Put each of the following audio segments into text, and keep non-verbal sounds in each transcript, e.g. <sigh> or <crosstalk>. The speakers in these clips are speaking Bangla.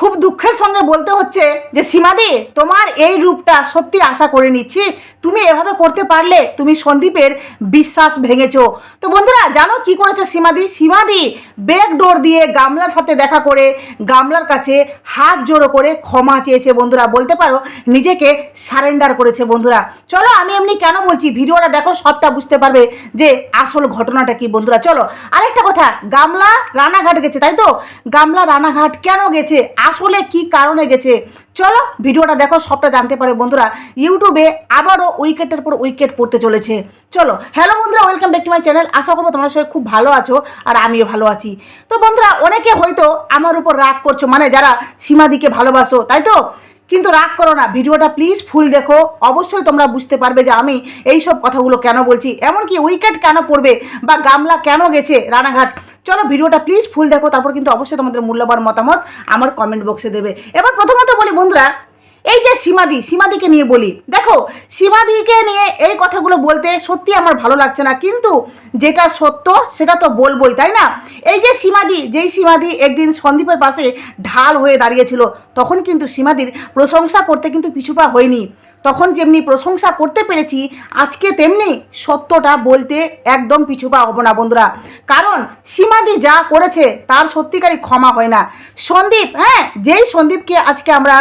খুব দুঃখের সঙ্গে বলতে হচ্ছে যে, সীমাদি, তোমার এই রূপটা সত্যি আশা করে নিচ্ছি। তুমি এভাবে করতে পারলে তুমি সন্দীপের বিশ্বাস ভেঙেছো। তো বন্ধুরা, জানো কি করেছে সীমাদি? সীমাদি ব্যাক ডোর দিয়ে গামলার সাথে দেখা করে গামলার কাছে হাত জোড়ো করে ক্ষমা চেয়েছে বন্ধুরা। বলতে পারো, নিজেকে সারেন্ডার করেছে বন্ধুরা। চলো, আমি এমনি কেন বলছি? ভিডিওটা দেখো, সবটা বুঝতে পারবে যে আসল ঘটনাটা কি বন্ধুরা। চলো, আরেকটা কথা, গামলা রানাঘাট গেছে, তাই তো? গামলা রানাঘাট কেন গেছে? আসলে কি কারণে গেছে? চলো, ভিডিওটা দেখো, সবটা জানতে পারে বন্ধুরা। ইউটিউবে আবারও উইকেটের পর উইকেট পড়তে চলেছে। চলো হ্যালো বন্ধুরা welcome back to my channel আশা করব তোমার সঙ্গে খুব ভালো আছো আর আমিও ভালো আছি। তো বন্ধুরা, অনেকে হয়তো আমার উপর রাগ করছ মানে যারা সীমাদিকে ভালোবাসো, তাই তো? কিন্তু রাগ করো না, ভিডিওটা প্লিজ ফুল দেখো। অবশ্যই তোমরা বুঝতে পারবে যে আমি এই সব কথাগুলো কেন বলছি, এমনকি উইকেট কেন পড়বে বা গামলা কেন গেছে রানাঘাট। চলো ভিডিওটা প্লিজ ফুল দেখো, তারপর কিন্তু অবশ্যই তোমাদের মূল্যবান মতামত আমার কমেন্ট বক্সে দেবে। এবার প্রথমত বলি বন্ধুরা এই যে সীমাদি, সীমাদিকে নিয়ে বলি। দেখো, সীমাদিকে নিয়ে এই কথাগুলো বলতে সত্যি আমার ভালো লাগছে না, কিন্তু যেটা সত্য সেটা তো বলবই, তাই না? এই যে সীমাদি, যেই সীমাদি একদিন সন্দীপের পাশে ঢাল হয়ে দাঁড়িয়েছিল, তখন কিন্তু সীমাদির প্রশংসা করতে কিন্তু পিছুপা হয়নি। তখন যেমনি প্রশংসা করতে পেরেছি, আজকে তেমনি সত্যটা বলতে একদম পিছুপা হব না বন্ধুরা। কারণ সীমাদি যা করেছে তার সত্যিকারই ক্ষমা হয় না। সন্দীপ হ্যাঁ যেই সন্দীপকে আজকে আমরা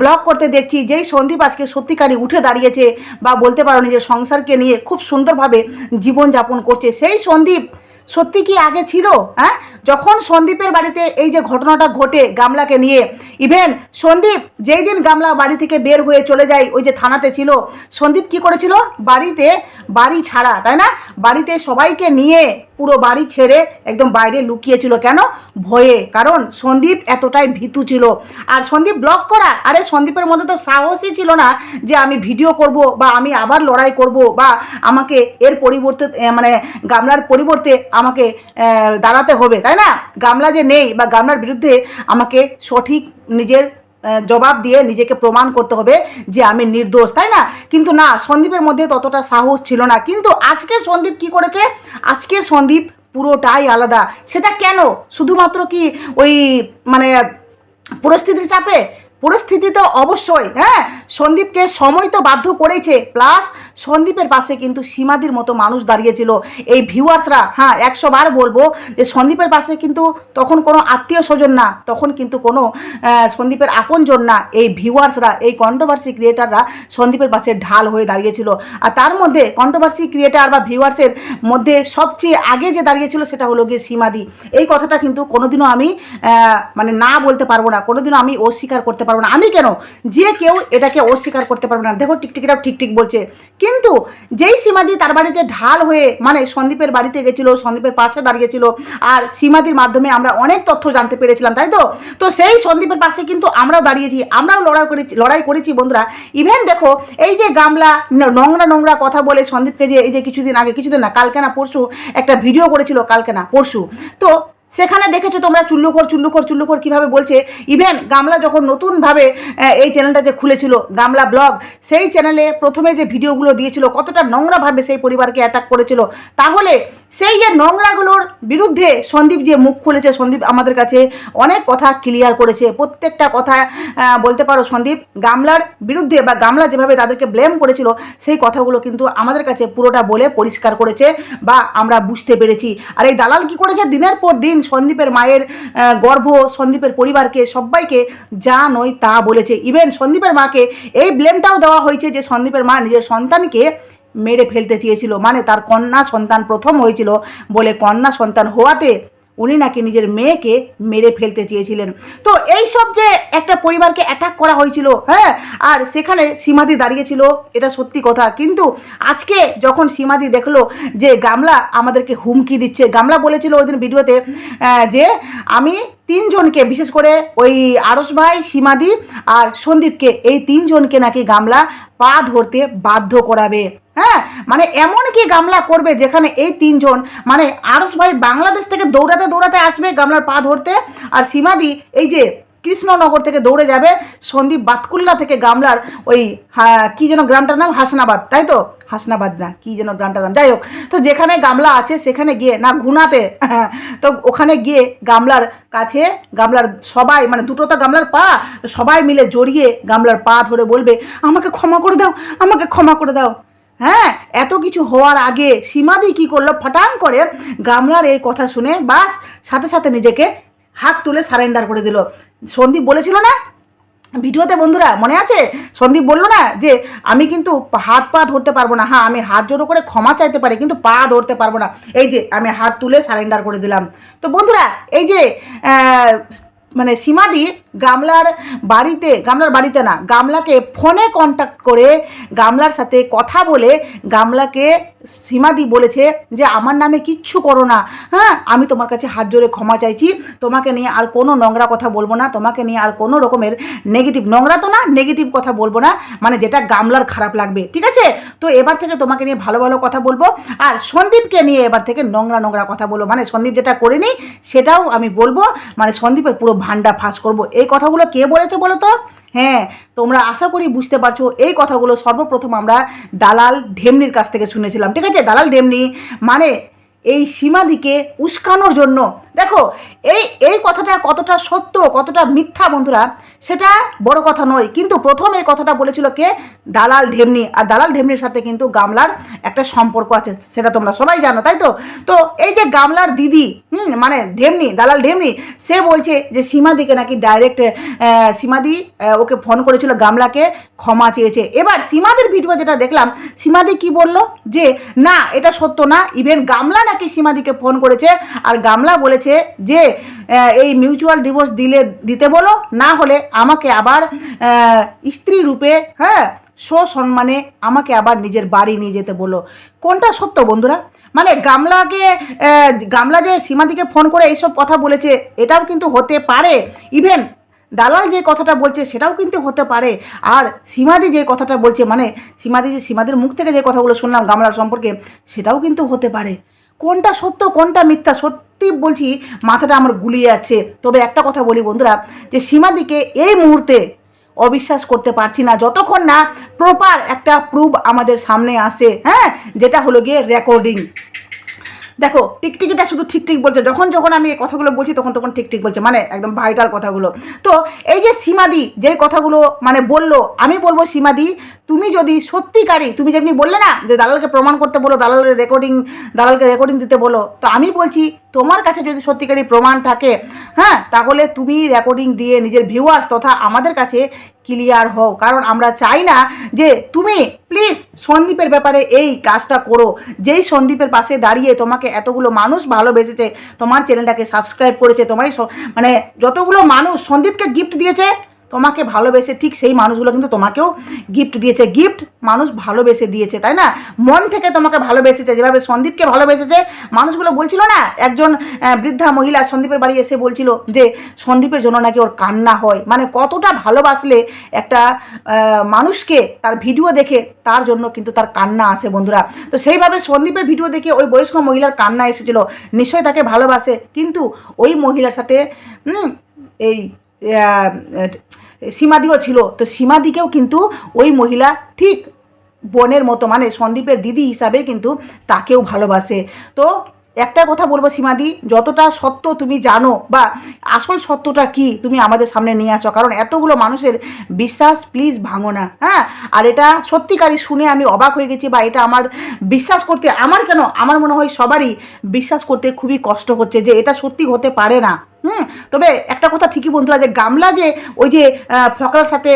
ব্লগ করতে দেখছি, যেই সন্দীপ আজকে সত্যিকারই উঠে দাঁড়িয়েছে বা বলতে পারো নিজের সংসারকে নিয়ে খুব সুন্দরভাবে জীবনযাপন করছে, সেই সন্দীপ সত্যি কি আগে ছিল? হ্যাঁ? যখন সন্দীপের বাড়িতে এই যে ঘটনাটা ঘটে গামলাকে নিয়ে ইভেন সন্দীপ যেই দিন গামলা বাড়ি থেকে বের হয়ে চলে যায় ওই যে থানাতে ছিল, সন্দীপ কি করেছিল? বাড়িতে বাড়ি ছাড়া, তাই না? বাড়িতে সবাইকে নিয়ে পুরো বাড়ি ছেড়ে একদম বাইরে লুকিয়েছিল। কেন? ভয়ে। কারণ সন্দীপ এতটাই ভীতু ছিল। আর সন্দীপ ব্লক করা, আরে সন্দীপের মধ্যে তো সাহসই ছিল না যে আমি ভিডিও করব বা আমি আবার লড়াই করব বা আমাকে এর পরিবর্তে মানে গামলার পরিবর্তে আমাকে দাঁড়াতে হবে, তাই না? গামলা যে নেই বা গামলার বিরুদ্ধে আমাকে সঠিক নিজের জবাব দিয়ে নিজেকে প্রমাণ করতে হবে যে আমি নির্দোষ, তাই না? কিন্তু না, সন্দীপের মধ্যে ততটা সাহস ছিল না। কিন্তু আজকের সন্দীপ কি করেছে? আজকের সন্দীপ পুরোটাই আলাদা। সেটা কেন? শুধুমাত্র কি ওই মানে পরিস্থিতির চাপে? পরিস্থিতি তো অবশ্যই হ্যাঁ? সন্দীপকে সময় তো বাধ্য করেছে প্লাস সন্দীপের পাশে কিন্তু সীমাদির মতো মানুষ দাঁড়িয়েছিল। এই ভিউয়ার্সরা হ্যাঁ একশো বার বলব যে সন্দীপের পাশে কিন্তু তখন কোনো আত্মীয় স্বজন না, তখন কিন্তু কোনো সন্দীপের আপনজন না। এই ভিউয়ার্সরা এই কন্ট্রোভার্সি ক্রিয়েটাররা সন্দীপের পাশে ঢাল হয়ে দাঁড়িয়েছিল। আর তার মধ্যে কন্ট্রোভার্সি ক্রিয়েটার বা ভিউয়ার্সের মধ্যে সবচেয়ে আগে যে দাঁড়িয়েছিল সেটা হলো গিয়ে সীমাদি। এই কথাটা কিন্তু কোনোদিনও আমি মানে না বলতে পারব না। কোনোদিনও আমি অস্বীকার করতে পারব না। আমি কেন? যে কেউ এটাকে অস্বীকার করতে পারবে না। দেখো টিকটিকিরাও ঠিক ঠিক বলছে। কিন্তু যেই সীমাদি তার বাড়িতে ঢাল হয়ে মানে সন্দীপের বাড়িতে গেছিল, সন্দীপের পাশে দাঁড়িয়েছিল আর সীমাদির মাধ্যমে আমরা অনেক তথ্য জানতে পেরেছিলাম, তাই তো? তো সেই সন্দীপের পাশে কিন্তু আমরাও দাঁড়িয়েছি, আমরাও লড়াই করেছি লড়াই করেছি বন্ধুরা। ইভেন দেখো, এই যে গামলা নোংরা নোংরা কথা বলে সন্দীপকে যে, এই যে কিছুদিন আগে, কিছুদিন না, কালকে না পরশু একটা ভিডিও করেছিল, কালকে না, পরশু। তো সেখানে দেখেছ তোমরা চুল্লুকর চুল্লুকর চুল্লুকর কীভাবে বলছে? ইভেন গামলা যখন নতুনভাবে এই চ্যানেলটা যে খুলেছিল, গামলা ব্লগ, সেই চ্যানেলে প্রথমে যে ভিডিওগুলো দিয়েছিল, কতটা নোংরাভাবে সেই পরিবারকে অ্যাটাক করেছিল, তাহলে সেই যে নোংরাগুলোর বিরুদ্ধে সন্দীপ যে মুখ খুলেছে, সন্দীপ আমাদের কাছে অনেক কথা ক্লিয়ার করেছে। প্রত্যেকটা কথা বলতে পারো সন্দীপ, গামলার বিরুদ্ধে বা গামলা যেভাবে তাদেরকে ব্লেম করেছিল, সেই কথাগুলো কিন্তু আমাদের কাছে পুরোটা বলে পরিষ্কার করেছে বা আমরা বুঝতে পেরেছি। আর এই দালাল কি করেছে? দিনের পর দিন সন্দীপের মায়ের গর্ভ সন্দীপের পরিবারকে সবাইকে যা নয় তা বলেছে। ইভেন সন্দীপের মাকে এই ব্লেমটাও দেওয়া হয়েছে যে সন্দীপের মা নিজের সন্তানকে মেরে ফেলতে চেয়েছিল। মানে তার কন্যা সন্তান প্রথম হয়েছিল বলে কন্যা সন্তান হওয়াতে উনি নাকি নিজের মেয়েকে মেরে ফেলতে চেয়েছিলেন। তো এই সব যে একটা পরিবারকে অ্যাটাক করা হয়েছিল হ্যাঁ আর সেখানে সীমাদি দাঁড়িয়েছিল, এটা সত্যি কথা। কিন্তু আজকে যখন সীমাদি দেখল যে গামলা আমাদেরকে হুমকি দিচ্ছে, গামলা বলেছিল ওই দিন ভিডিওতে যে আমি তিনজনকে, বিশেষ করে ওই আরস ভাই, সীমাদি আর সন্দীপকে, এই তিনজনকে নাকি গামলা পা ধরতে বাধ্য করাবে। হ্যাঁ মানে এমন কি গামলা করবে যেখানে এই তিনজন মানে আরস ভাই বাংলাদেশ থেকে দৌড়াতে দৌড়াতে আসবে গামলার পা ধরতে, আর সীমাদি এই যে কৃষ্ণনগর থেকে দৌড়ে যাবে, সন্দীপ বাতকুল্লা থেকে গামলার ওই কি যেন গ্রামটার নাম? হাসনাবাদ, তাই তো? হাসনাবাদ না, কি যেন গ্রামটার নাম? যাই হোক, তো যেখানে গামলা আছে সেখানে গিয়ে, না ঘুনাতে <laughs> তো ওখানে গিয়ে গামলার কাছে, গামলার সবাই মানে দুটো তো গামলার পা সবাই মিলে জড়িয়ে গামলার পা ধরে বলবে, আমাকে ক্ষমা করে দাও, আমাকে ক্ষমা করে দাও। হ্যাঁ এত কিছু হওয়ার আগে সীমাদি কি করল? ফটান করে গামলার এই কথা শুনে বাস সাথে সাথে নিজেকে হাত তুলে সারেন্ডার করে দিল। সন্দীপ বলেছিল না? ভিডিওতে বন্ধুরা, মনে আছে? সন্দীপ বলল না যে, আমি কিন্তু হাত পা ধরতে পারব না। হ্যাঁ আমি হাত জোড়ো করে ক্ষমা চাইতে পারি, কিন্তু পা ধরতে পারব না। এই যে, আমি হাত তুলে সারেন্ডার করে দিলাম। তো বন্ধুরা, এই যে মানে সীমাদি গামলার বাড়িতে গামলার বাড়িতে না, গামলাকে ফোনে কন্ট্যাক্ট করে গামলার সাথে কথা বলে গামলাকে সীমাদি বলেছে যে, আমার নামে কিচ্ছু করো না। হ্যাঁ আমি তোমার কাছে হাত জোরে ক্ষমা চাইছি। তোমাকে নিয়ে আর কোনো নোংরা কথা বলব না। তোমাকে নিয়ে আর কোনো রকমের নেগেটিভ নোংরা তো না নেগেটিভ কথা বলব না। মানে যেটা গামলার খারাপ লাগবে, ঠিক আছে? তো এবার থেকে তোমাকে নিয়ে ভালো ভালো কথা বলব। আর সন্দীপকে নিয়ে এবার থেকে নোংরা নোংরা কথা বলব। মানে সন্দীপ যেটা করেনি, সেটাও আমি বলব। মানে সন্দীপের পুরো ভান্ডা ফাঁস করব। এই কথাগুলো কে বলেছে বলো তো? হ্যাঁ তোমরা আশা করি বুঝতে পারছ, এই কথাগুলো সর্বপ্রথম আমরা দালাল ঢেমনির কাছ থেকে শুনেছিলাম। ঠিক আছে? দালাল ঢেমনি মানে এই সীমাদিকে উস্কানোর জন্য দেখো, এই এই কথাটা কতটা সত্য, কতটা মিথ্যা বন্ধুরা, সেটা বড় কথা নয়। কিন্তু প্রথম এই কথাটা বলেছিল কে? দালাল ঢেমনি। আর দালাল ঢেমনির সাথে কিন্তু গামলার একটা সম্পর্ক আছে, সেটা তোমরা সবাই জানো, তাই তো? তো এই যে গামলার দিদি, হুম মানে ঢেমনি, দালাল ঢেমনি, সে বলছে যে সীমাদিকে নাকি ডাইরেক্ট সীমাদি ওকে ফোন করেছিল, গামলাকে ক্ষমা চেয়েছে। এবার সীমাদের ভিডিও যেটা দেখলাম, সীমাদি কি বলল? যে, না, এটা সত্য না ইভেন গামলা নাকি সীমাদিকে ফোন করেছে, আর গামলা বলেছে যে এই মিউচুয়াল ডিভোর্স দিলে, দিতে বলো, না হলে আমাকে আবার স্ত্রী রূপে হ্যাঁ সসম্মানে আমাকে আবার নিজের বাড়ি নিয়ে যেতে বলো। কোনটা সত্য বন্ধুরা? মানে গামলাকে গামলা যে সীমাদিকে ফোন করে এইসব কথা বলেছে, এটাও কিন্তু হতে পারে। ইভেন দালাল যে কথাটা বলছে, সেটাও কিন্তু হতে পারে। আর সীমাদি যে কথাটা বলছে মানে সীমাদি যে, সীমাদির মুখ থেকে যে কথাগুলো শুনলাম গামলার সম্পর্কে, সেটাও কিন্তু হতে পারে। কোনটা সত্য, কোনটা মিথ্যা সত্যি? বলছি, মাথাটা আমার গুলিয়ে যাচ্ছে। তবে একটা কথা বলি বন্ধুরা, যে সীমাদিকে এই মুহূর্তে অবিশ্বাস করতে পারছি না। যতক্ষণ না প্রপার একটা প্রুফ আমাদের সামনে আসে হ্যাঁ? যেটা হলো গিয়ে রেকর্ডিং দেখো, টিকটিকিটা শুধু ঠিক ঠিক বলছে। যখন যখন আমি এই কথাগুলো বলছি, তখন তখন ঠিক ঠিক বলছে। মানে একদম ভাইটাল কথাগুলো। তো এই যে সীমাদি, যে কথাগুলো মানে বলল, আমি বলব সীমাদি, তুমি যদি সত্যিকারই তুমি যেমনি বললে না, যে দালালকে প্রমাণ করতে বলো, দালালের রেকর্ডিং দালালকে রেকর্ডিং দিতে বলো, তো আমি বলছি, তোমার কাছে যদি সত্যিকারই প্রমাণ থাকে হ্যাঁ তাহলে তুমি রেকর্ডিং দিয়ে নিজের ভিউয়ার্স তথা আমাদের কাছে ক্লিয়ার হও। কারণ আমরা চাই না যে তুমি প্লিজ সন্দীপের ব্যাপারে এই কাজটা করো। যেই সন্দীপের পাশে দাঁড়িয়ে তোমাকে এতগুলো মানুষ ভালোবেসেছে, তোমার চ্যানেলটাকে সাবস্ক্রাইব করেছে তোমায় মানে যতগুলো মানুষ সন্দীপকে গিফট দিয়েছে তোমাকে ভালোবেসে ঠিক সেই মানুষগুলো কিন্তু তোমাকেও গিফট দিয়েছে। গিফট মানুষ ভালোবেসে দিয়েছে, তাই না? মন থেকে তোমাকে ভালোবেসেছে, যেভাবে সন্দীপকে ভালোবেসেছে, মানুষগুলো বলছিল না, একজন বৃদ্ধা মহিলা সন্দীপের বাড়ি এসে বলছিল যে, সন্দীপের জন্য নাকি ওর কান্না হয়। মানে কতটা ভালোবাসলে একটা মানুষকে তার ভিডিও দেখে তার জন্য কিন্তু তার কান্না আসে, বন্ধুরা। তো সেইভাবে সন্দীপের ভিডিও দেখে ওই বয়স্ক মহিলার কান্না এসেছিল। নিশ্চয়ই তাকে ভালোবাসে, কিন্তু ওই মহিলার সাথে এই সীমাদিও ছিল। তো সীমাদিকেও কিন্তু ওই মহিলা ঠিক বোনের মতো মানে সন্দীপের দিদি হিসাবে কিন্তু তাকেও ভালোবাসে। তো একটা কথা বলব সীমাদি, যতটা সত্য তুমি জানো বা আসল সত্যটা কি তুমি আমাদের সামনে নিয়ে আসো, কারণ এতগুলো মানুষের বিশ্বাস প্লিজ ভাঙো না হ্যাঁ? আর এটা সত্যিকারই শুনে আমি অবাক হয়ে গেছি বা এটা আমার বিশ্বাস করতে, আমার কেন? আমার মনে হয় সবারই বিশ্বাস করতে খুবই কষ্ট হচ্ছে যে এটা সত্যি হতে পারে না, হুম? তবে একটা কথা ঠিকই বন্ধুরা, যে গামলা যে ওই যে ফকরার সাথে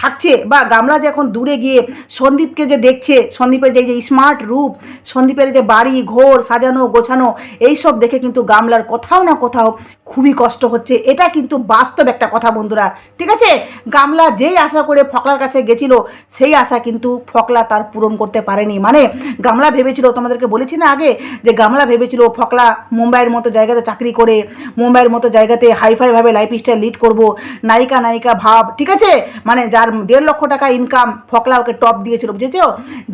থাকছে বা গামলা যে এখন দূরে গিয়ে সন্দীপকে যে দেখছে, সন্দীপের যে যে স্মার্ট রূপ, সন্দীপের যে বাড়ি, ঘর সাজানো, গোছানো এই সব দেখে কিন্তু গামলার কোথাও না কোথাও খুবই কষ্ট হচ্ছে। এটা কিন্তু বাস্তব একটা কথা বন্ধুরা, ঠিক আছে? গামলা যেই আশা করে ফকলার কাছে গেছিল, সেই আশা কিন্তু ফকলা তার পূরণ করতে পারেনি। মানে গামলা ভেবেছিল, তোমাদেরকে বলেছি না আগে, যে গামলা ভেবেছিল ফকলা মুম্বাইয়ের মতো জায়গাতে চাকরি করে, মুম্বাইয়ের মতো জায়গাতে হাইফাইভাবে লাইফ স্টাইল লিড করব নায়িকা নায়িকা ভাব, ঠিক আছে? মানে যার দেড় লক্ষ টাকা ইনকাম ফকলা ওকে টপ দিয়েছিল, বুঝেছ?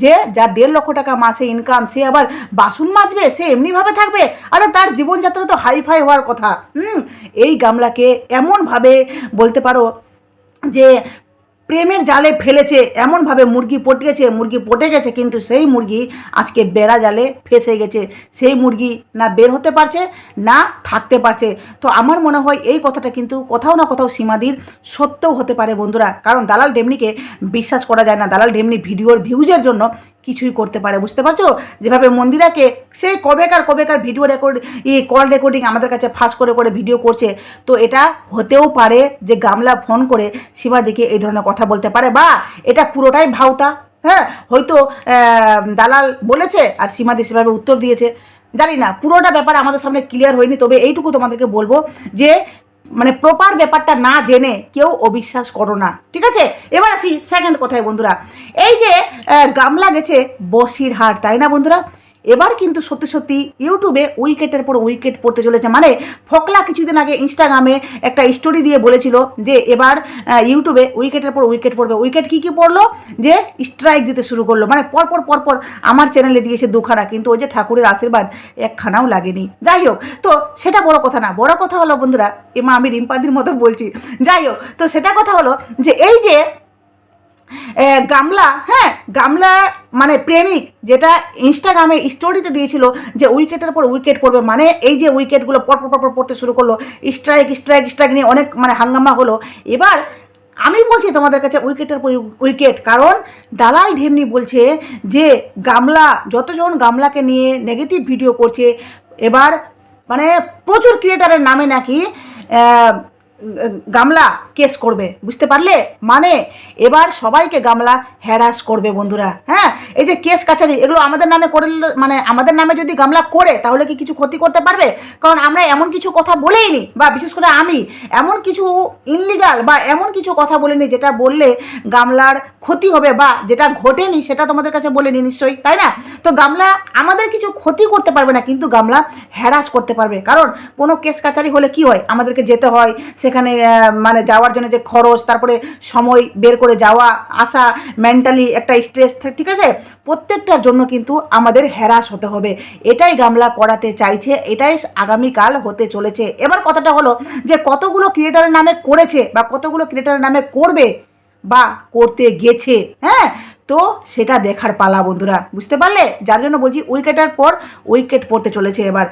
যে যার দেড় লক্ষ টাকা মাসে ইনকাম সে আবার বাসন মাজবে, সে এমনিভাবে থাকবে? আরে তার জীবনযাত্রা তো হাই ফাই হওয়ার কথা। হুম, এই গামলাকে এমনভাবে বলতে পারো যে প্রেমের জালে ফেলেছে, এমনভাবে মুরগি পটে গেছে, মুরগি পটে গেছে, কিন্তু সেই মুরগি আজকে বেড়া জালে ফেসে গেছে। সেই মুরগি না বের হতে পারছে, না থাকতে পারছে। তো আমার মনে হয় এই কথাটা কিন্তু কোথাও না কোথাও সীমাদির সত্যও হতে পারে বন্ধুরা। কারণ দালাল ডেমনিকে বিশ্বাস করা যায় না। দালাল ডেমনি ভিডিওর ভিউজের জন্য কিছুই করতে পারে, বুঝতে পারছ? যেভাবে মন্দিরাকে সেই কবেকার কবেকার ভিডিও রেকর্ড ই কল রেকর্ডিং আমাদের কাছে ফাঁস করে করে ভিডিও করছে। তো এটা হতেও পারে যে গামলা ফোন করে সীমাদিকে এই ধরনের কথা বলতে পারে, বা এটা পুরোটাই ভাওতা হ্যাঁ? হয়তো দালাল বলেছে আর সীমাদি সেভাবে উত্তর দিয়েছে। জানি না, পুরোটা ব্যাপার আমাদের সামনে ক্লিয়ার হয়নি, তবে এইটুকু তোমাদেরকে বলব যে মানে প্রপার ব্যাপারটা না জেনে কেউ অবিশ্বাস করো না। ঠিক আছে? এবার আছি সেকেন্ড কথায় বন্ধুরা। এই যে গামলা গেছে বসির বসিরহাট, তাই না বন্ধুরা? এবার কিন্তু সত্যি সত্যি ইউটিউবে উইকেটের পর উইকেট পড়তে চলেছে। মানে ফকলা কিছুদিন আগে ইনস্টাগ্রামে একটা স্টোরি দিয়ে বলেছিল যে এবার ইউটিউবে উইকেটের পর উইকেট পড়বে। উইকেট কী কী পড়ল? যে স্ট্রাইক দিতে শুরু করল। মানে পরপর পরপর আমার চ্যানেলে দিয়েছে দুখানা। কিন্তু ওই যে ঠাকুরের আশীর্বাদ একখানাও লাগেনি। যাই হোক, তো সেটা বড় কথা না। বড় কথা হলো বন্ধুরা এমা আমি রিম্পাদির মতো বলছি। যাই হোক, তো সেটা কথা হলো যে এই যে গামলা হ্যাঁ গামলা মানে প্রেমিক যেটা ইনস্টাগ্রামে স্টোরিতে দিয়েছিল যে উইকেটের পর উইকেট পড়বে মানে এই যে উইকেটগুলো পর পর পর পর পড়তে শুরু করল স্ট্রাইক স্ট্রাইক স্ট্রাইক নিয়ে অনেক মানে হাঙ্গামা হলো। এবার আমি বলছি তোমাদের কাছে উইকেটের পর উইকেট, কারণ দালাল ঢেমনি বলছে যে গামলা, যতজন গামলাকে নিয়ে নেগেটিভ ভিডিও করছে, এবার মানে প্রচুর ক্রিয়েটারের নামে নাকি গামলা কেস করবে, বুঝতে পারলে? মানে এবার সবাইকে গামলা হ্যারাস করবে বন্ধুরা হ্যাঁ? এই যে কেস কাছারি এগুলো আমাদের নামে করে মানে আমাদের নামে যদি গামলা করে, তাহলে কি কিছু ক্ষতি করতে পারবে? কারণ আমরা এমন কিছু কথা বলেইনি বা বিশেষ করে আমি এমন কিছু ইনলিগাল বা এমন কিছু কথা বলিনি যেটা বললে গামলার ক্ষতি হবে বা যেটা ঘটেনি সেটা তোমাদের কাছে বলিনি নিশ্চয়ই, তাই না? তো গামলা আমাদের কিছু ক্ষতি করতে পারবে না, কিন্তু গামলা হ্যারাস করতে পারবে। কারণ কোনো কেস কাছারি হলে কি হয়? আমাদেরকে যেতে হয় সেখানে মানে যাওয়ার জন্য যে খরচ, তারপরে সময় বের করে যাওয়া, আসা মেন্টালি একটা স্ট্রেস ঠিক আছে? প্রত্যেকটার জন্য কিন্তু আমাদের হ্যারাস হতে হবে। এটাই গামলা করাতে চাইছে, এটাই আগামীকাল হতে চলেছে। এবার কথাটা হলো যে কতগুলো ক্রিয়েটারের নামে করেছে বা কতগুলো ক্রিয়েটারের নামে করবে বা করতে গেছে হ্যাঁ? তো সেটা দেখার পালা, বন্ধুরা। বুঝতে পারলে? যার জন্য বলছি উইকেটের পর উইকেট পড়তে চলেছে এবার।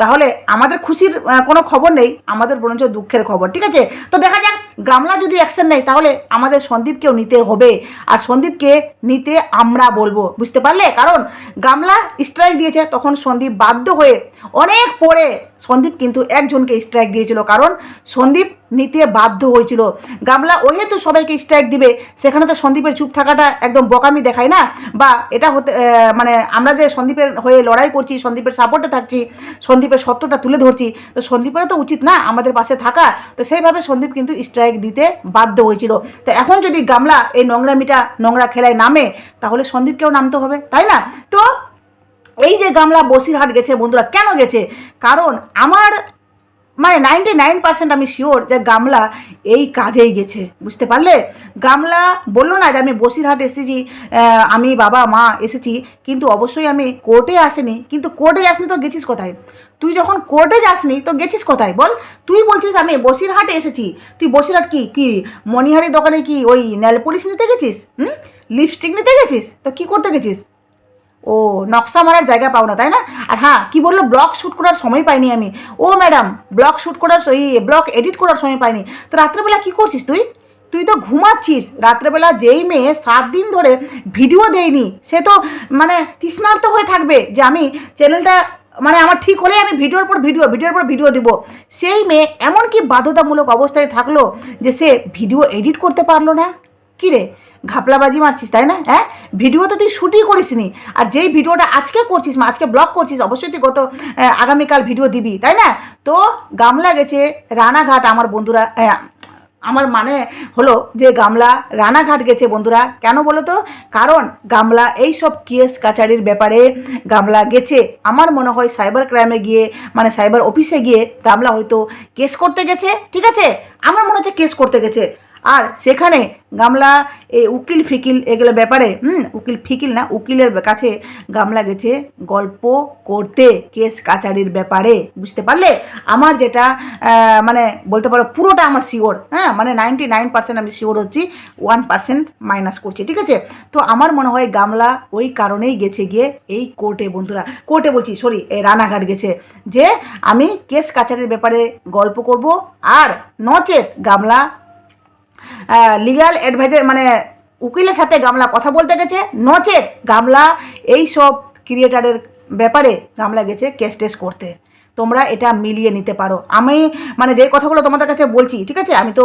তাহলে আমাদের খুশির কোনো খবর নেই, আমাদের বরঞ্চ দুঃখের খবর, ঠিক আছে? তো দেখা যাক গামলা যদি অ্যাকশন নেয়, তাহলে আমাদের সন্দীপকেও নিতে হবে। আর সন্দীপকে নিতে আমরা বলব। বুঝতে পারলে? কারণ গামলা স্ট্রাইক দিয়েছে, তখন সন্দীপ বাধ্য হয়ে অনেক পরে সন্দীপ কিন্তু একজনকে স্ট্রাইক দিয়েছিল। কারণ সন্দীপ নিতে বাধ্য হয়েছিল। গামলা ওই হেতু সবাইকে স্ট্রাইক দিবে। সেখানে তো সন্দীপের চুপ থাকাটা একদম বকামি দেখায় না? বা এটা হতে মানে আমরা যে সন্দীপের হয়ে লড়াই করছি, সন্দীপের সাপোর্টে থাকছি, সন্দীপের সত্যটা তুলে ধরছি, তো সন্দীপেরও তো উচিত না আমাদের পাশে থাকা। তো সেইভাবে সন্দীপ কিন্তু স্ট্রাইক দিতে বাধ্য হয়েছিল। তো এখন যদি গামলা এই নোংরামিটা নোংরা খেলায় নামে, তাহলে সন্দীপকেও নামতে হবে, তাই না? তো এই যে গামলা বসিরহাট গেছে বন্ধুরা, কেন গেছে? কারণ আমার মানে নাইনটি নাইন পার্সেন্ট আমি শিওর যে গামলা এই কাজেই গেছে, বুঝতে পারলে? গামলা বলল না যে আমি বসিরহাট এসেছি আমি বাবা, মা এসেছি, কিন্তু অবশ্যই আমি কোর্টে আসিনি। কিন্তু কোর্টে যাসনি তো গেছিস কোথায়? তুই যখন কোর্টে যাসনি, তো গেছিস কোথায় বল? তুই বলছিস আমি বসিরহাটে এসেছি। তুই বসিরহাট কি কি মণিহারি দোকানে কি ওই নেল পুলিশ নিতে গেছিস? হুম? লিপস্টিক নিতে গেছিস? তো কি করতে গেছিস? ও, নকশা মারার জায়গা পাও না, তাই না? আর হ্যাঁ কি বলল? ব্লগ শ্যুট করার সময় পাইনি আমি। ও, ম্যাডাম, ব্লগ শ্যুট করার এই ব্লগ এডিট করার সময় পাইনি। তো রাত্রেবেলা কি করছিস তুই? তুই তো ঘুমাচ্ছিস। রাত্রেবেলা যেই মেয়ে সাত দিন ধরে ভিডিও দেয়নি, সে তো মানে তৃষ্ণার্ত হয়ে থাকবে যে আমি চ্যানেলটা মানে আমার ঠিক হলে আমি ভিডিওর পর ভিডিও, ভিডিওর পর ভিডিও দিব। সেই মেয়ে এমন কি বাধ্যতামূলক অবস্থায় থাকল যে সে ভিডিও এডিট করতে পারল না। কি রে ঘাপলাবাজি মারছিস, তাই না? হ্যাঁ? ভিডিও তো তুই শুটই করিসনি। আর যেই ভিডিওটা আজকে করছিস আজকে ব্লগ করছিস, অবশ্যই তুই গত আগামীকাল ভিডিও দিবি, তাই না? তো গামলা গেছে, রানাঘাট, আমার বন্ধুরা আমার মানে হলো যে গামলা রানাঘাট গেছে বন্ধুরা। কেন বলো তো? কারণ গামলা এই সব কেস কাচারির ব্যাপারে গামলা গেছে। আমার মনে হয় সাইবার ক্রাইমে গিয়ে মানে সাইবার অফিসে গিয়ে গামলা হয়তো কেস করতে গেছে, ঠিক আছে? আমার মনে হচ্ছে কেস করতে গেছে। আর সেখানে গামলা এই উকিল ফিকিল এগুলো ব্যাপারে, হুম, উকিল ফিকিল না, উকিলের কাছে গামলা গেছে গল্প করতে, কেস কাচারির ব্যাপারে, বুঝতে পারলে? আমার যেটা মানে বলতে পারো পুরোটা আমার শিওর হ্যাঁ মানে নাইনটি নাইন পার্সেন্ট আমি শিওর হচ্ছি ওয়ান পার্সেন্ট মাইনাস করছি, ঠিক আছে? তো আমার মনে হয় গামলা ওই কারণেই গেছে গিয়ে এই কোর্টে বন্ধুরা কোর্টে বলছি সরি এই রানাঘাট গেছে যে আমি কেস কাচারির ব্যাপারে গল্প করব, আর নচেত গামলা লিগাল অ্যাডভাইজার মানে উকিলের সাথে গামলা কথা বলতে গেছে, নচেত গামলা এই সব ক্রিয়েটারের ব্যাপারে গামলা গেছে কেস টেস করতে। তোমরা এটা মিলিয়ে নিতে পারো। আমি মানে যে কথাগুলো তোমাদের কাছে বলছি, ঠিক আছে? আমি তো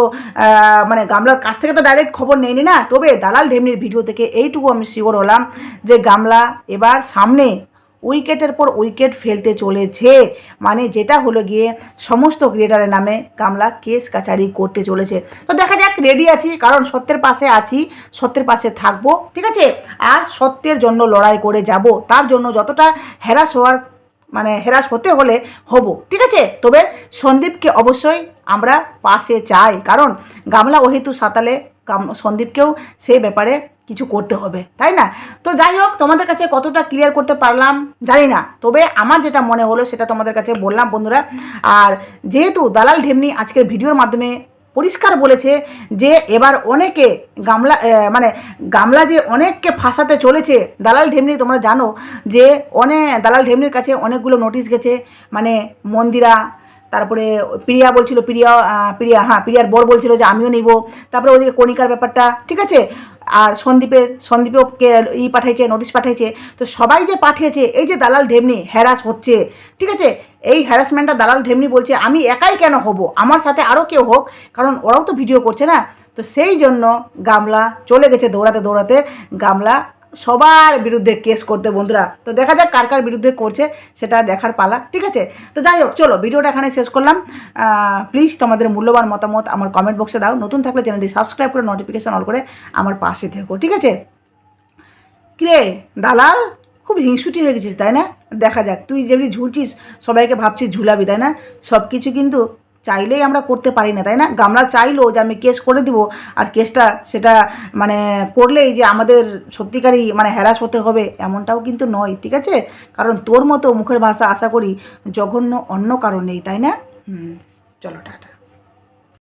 মানে গামলার কাছ থেকে তো ডাইরেক্ট খবর নেইনি না? তবে দালাল ঢেমনির ভিডিও থেকে এইটুকু আমি শিওর হলাম যে গামলা এবার সামনে উইকেটের পর উইকেট ফেলতে চলেছে। মানে যেটা হলো গিয়ে সমস্ত ক্রিয়েটারের নামে গামলা কেস কাচারি করতে চলেছে। তো দেখা যাক রেডি আছি, কারণ সত্যের পাশে আছি, সত্যের পাশে থাকব, ঠিক আছে? আর সত্যের জন্য লড়াই করে যাব, তার জন্য যতটা হ্যারাস হওয়ার মানে হেরাস হতে হলে হব, ঠিক আছে? তবে সন্দীপকে অবশ্যই আমরা পাশে চাই, কারণ গামলা ওহেতু সাঁতালে সন্দীপকেও সেই ব্যাপারে কিছু করতে হবে, তাই না? তো যাই হোক, তোমাদের কাছে কতটা ক্লিয়ার করতে পারলাম, জানি না। তবে আমার যেটা মনে হলো, সেটা তোমাদের কাছে বললাম, বন্ধুরা। আর যেহেতু দালাল ঢেমনি আজকের ভিডিওর মাধ্যমে পরিষ্কার বলেছে যে, এবার অনেকে গামলা মানে গামলা যে অনেককে ফাঁসাতে চলেছে, দালাল ঢেমনি, তোমরা জানো যে অনেক দালাল ঢেমনির কাছে অনেকগুলো নোটিশ গেছে। মানে মন্দিরা, তারপরে প্রিয়া বলছিল, প্রিয়া প্রিয়া হ্যাঁ প্রিয়ার বর বলছিল যে, আমিও নিব। তারপরে ওদিকে কণিকার ব্যাপারটা, ঠিক আছে? আর সন্দীপের কে ই পাঠিয়েছে নোটিশ পাঠিয়েছে তো সবাই যে পাঠিয়েছে, এই যে দালাল ঢেমনি হ্যারাস হচ্ছে, ঠিক আছে? এই হ্যারাসমেন্টটা দালাল ঢেমনি বলছে, আমি একাই কেন হব? আমার সাথে আরও কেউ হোক, কারণ ওরাও তো ভিডিও করছে না? তো সেই জন্য গামলা চলে গেছে দৌড়াতে দৌড়াতে, গামলা সবার বিরুদ্ধে কেস করতে বন্ধুরা। তো দেখা যাক কার কার বিরুদ্ধে করছে সেটা দেখার পালা, ঠিক আছে? তো যাই হোক, চলো, ভিডিওটা এখানে শেষ করলাম। প্লিজ তোমাদের মূল্যবান মতামত আমার কমেন্ট বক্সে দাও। নতুন থাকলে চ্যানেলটি সাবস্ক্রাইব করে নোটিফিকেশন অল করে আমার পাশে থেকো, ঠিক আছে? কিরে, দালাল? খুব হিংসুটি হয়ে গেছিস, তাই না? দেখা যাক, তুই যেমনি ঝুলছিস, সবাইকে ভাবছিস ঝুলাবি, তাই না? সব কিছু কিন্তু চাইলেই আমরা করতে পারি না, তাই না? গামলা চাইলো যে আমি কেস করে দিব, আর কেসটা সেটা মানে করলেই যে আমাদের সত্যিকারই মানে হ্যারাস হতে হবে, এমনটাও কিন্তু নয়, ঠিক আছে? কারণ তোর মতো মুখের ভাষা আশা করি জঘন্য অন্য কারণ নেই তাই না? হুম, চলো, টাটা।